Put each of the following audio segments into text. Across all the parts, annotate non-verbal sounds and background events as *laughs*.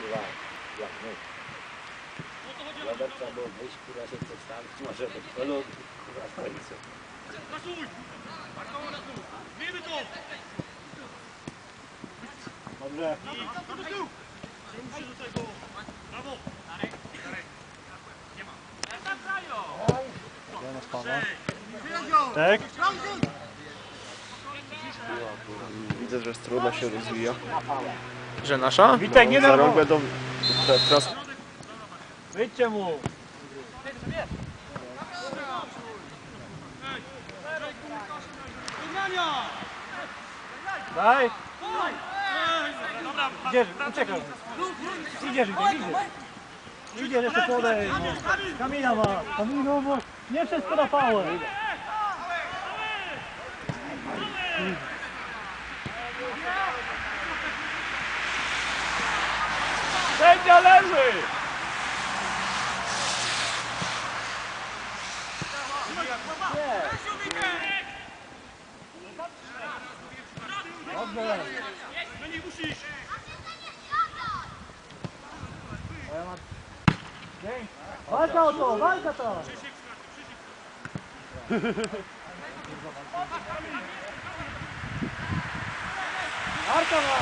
kurwa, jak my. Robert trzeba było wyjść, kurwa się przedstawić, może być kolor, kurwa w końcu. Dobrze. Dana spana. Tak? Widzę, że struna się rozwija. Że nasza? Witek, nie rok rok. będą te tras... Wyjdźcie mu. Daj. Idziesz, uciekasz. Idziesz, idziesz, idziesz. Idziesz, jeszcze podej. Kamila ma. Kamilu, bo nie wszystko na pałę. Sędzia Dobrze. Walka o to, walka to! Arka ma!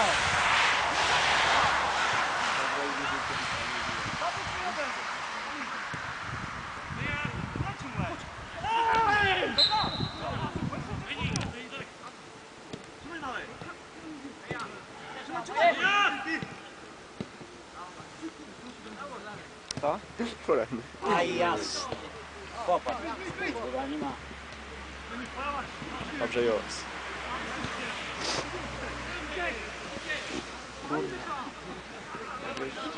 Poradny. A jas. Popatrz, kurwa nie ma. Dobrze jest.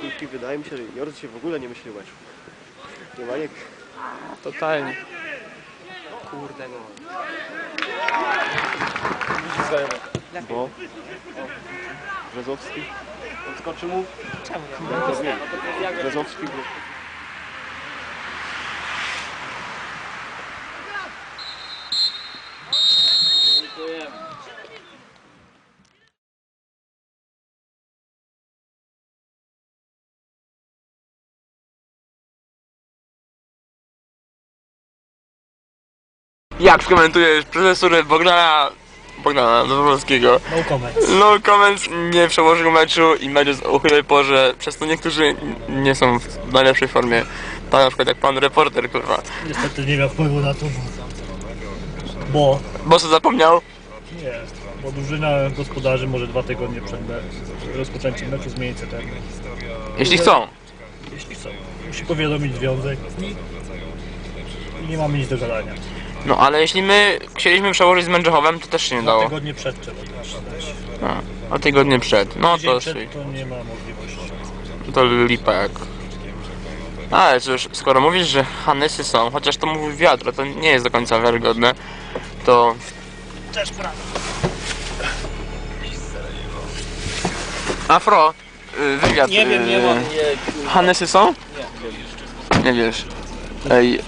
Kulki, wydaje mi się, że Jordan się w ogóle nie myśli meczu. Nie ma jak... Totalnie. Bo... Brzezowski... Odskoczy mu? Czemu? Wiem. Brzezowski... Bo... Dziękujemy. Jak skomentujesz profesor Bogdana... Bogdana Dobrowskiego? No comments. No comments nie przełożył meczu i mecz jest o uchylej porze, przez to niektórzy nie są w najlepszej formie. Tak na przykład jak pan reporter, kurwa. Niestety nie miał wpływu na to, bo... Bo co zapomniał? Nie, bo drużyna gospodarzy może dwa tygodnie przed rozpoczęciem meczu zmienić termin. Jeśli chcą. Jeśli chcą. Musi powiadomić związek i nie mamy nic do gadania. No ale jeśli my chcieliśmy przełożyć z Mędrzechowem, to też się nie Dwa dało. tygodnie przed dać. A, a tygodnie przed. No Tydzień to przed to nie ma możliwości. To lipa jak. Ale cóż, skoro mówisz, że Hanysy są, chociaż to mówi wiatr, to nie jest do końca wiarygodne, to... Też prawda. Afro, y, wywiad. Nie wiem, nie y, mam, nie, Hanysy są? Nie. Nie wiesz. Ej.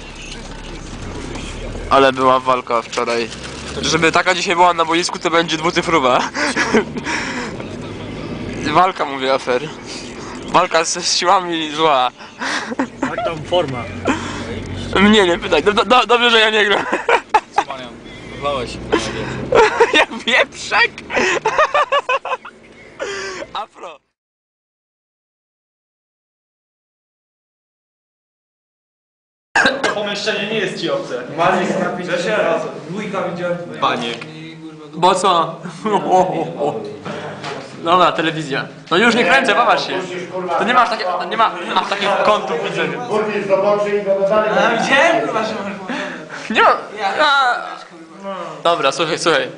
Ale była walka wczoraj. Żeby taka dzisiaj była na boisku, to będzie dwucyfrowa. *laughs* Walka, mówię, afer. Walka ze siłami zła. Jak tam forma? Mnie nie pytaj, do, do, dobrze, że ja nie gram. Wlałeś. Jak wieprzek! Afro. Pomieszczenie nie jest ci obce. Panie. Bo co? *laughs* Dobra, telewizja. No już nie kręcę, popatrz się. To nie masz takie, to nie ma, nie masz takich kątów widzenia. Burmistrz zobaczy i dalej. Nie ma. A. Dobra, słuchaj, słuchaj.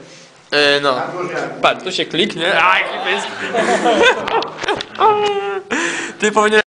E, no. Patrz, tu się kliknie. Aj, klip jest. *laughs* Ty powinien